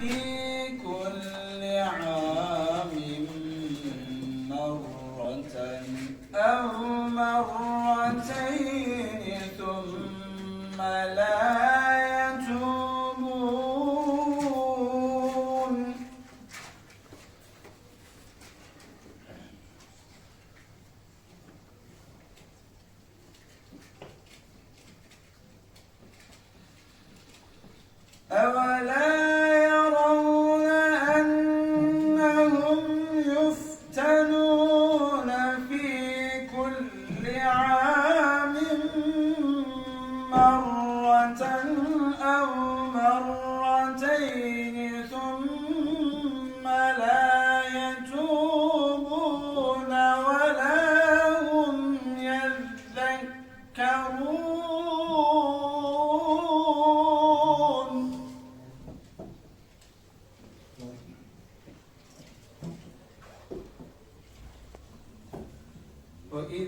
Yeah.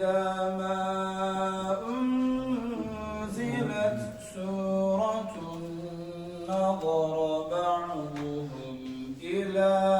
وإذا ما أنزلت سورة نظر بعضهم إلى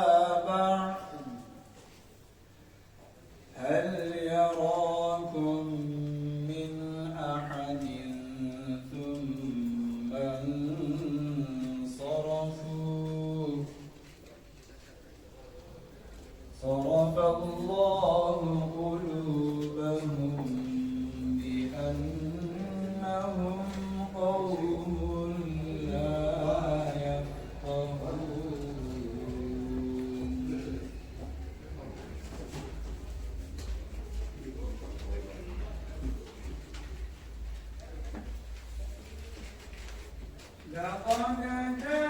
The abundant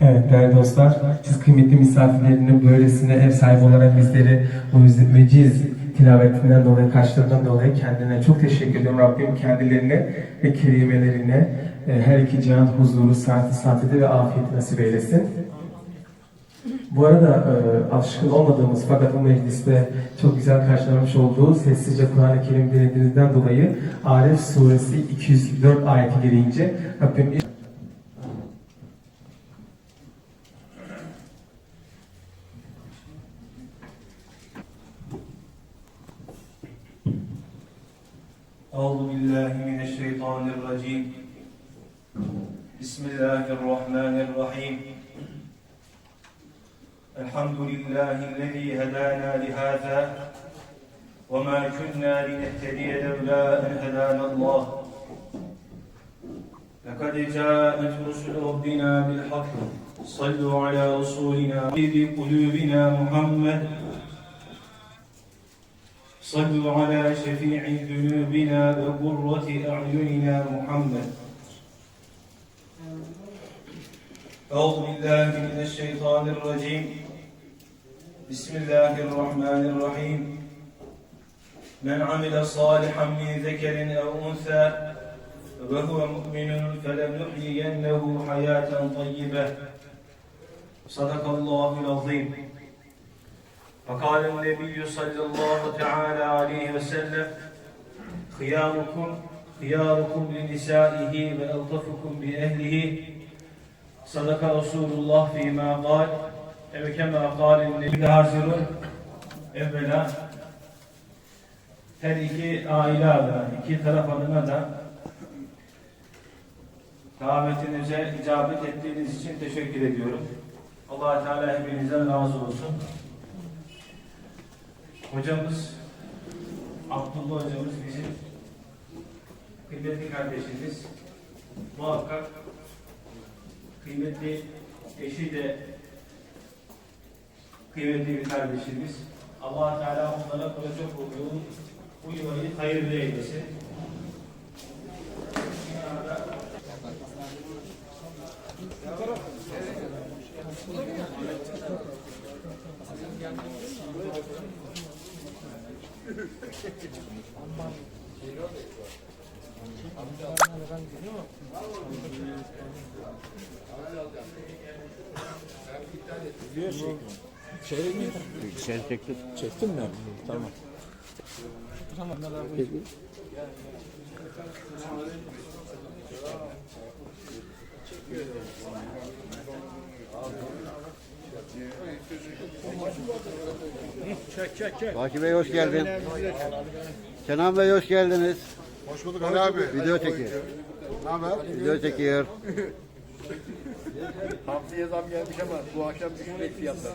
Evet değerli dostlar, siz kıymetli misafirlerini böylesine ev sahibi olarak bizleri bu veciz tilavetinden dolayı, kaçlarından dolayı kendine çok teşekkür ediyorum. Rabbim kendilerine ve kelimelerine e, her iki cihan huzuru, saati, saatede ve afiyeti nasip eylesin. Bu arada e, alışkın olmadığımız fakat bu mecliste çok güzel karşılanmış olduğu sessizce Kur'an-ı Kerim dinlediğinizden dolayı Aref suresi 204 ayeti gereğince Rabbim بسم الله الرحمن الرحيم. الحمد لله الذي هدانا لهذا وما كنا لنهتدي لولا أن هدانا الله. لقد جاءت رسل ربنا بالحق. صلوا على رسولنا في قلوبنا محمد. صلوا على شفيع ذنوبنا وقرة أعيننا محمد. أعوذ بالله من الشيطان الرجيم بسم الله الرحمن الرحيم من عمل صالحا من ذكر أو أنثى وهو مؤمن فلنحيينه حياة طيبة صدق الله العظيم فقال النبي صلى الله تعالى عليه وسلم خياركم خياركم لنسائه وألطفكم بأهله Sadaka Resulullah fîmâ gâl ev kemâ gâlin nebi de hazırın evvela her iki aile adına, iki taraf adına da davetinize icabet ettiğiniz için teşekkür ediyorum. allah Teala hepinizden razı olsun. Hocamız, Abdullah hocamız bizim kıymetli kardeşimiz muhakkak kıymetli eşi de kıymetli bir kardeşimiz. allah Teala onlara kılacak olduğu bu yuvayı hayırlı eylesin. Sen çektin. Çektin mi? Tamam. Baki Bey hoş geldin. Kenan Bey hoş geldiniz. Hoş bulduk Ali abi. Video çekiyor. Ne haber? Video çekiyor. Hamsiye zam gelmiş ama bu akşam düşecek fiyatlar.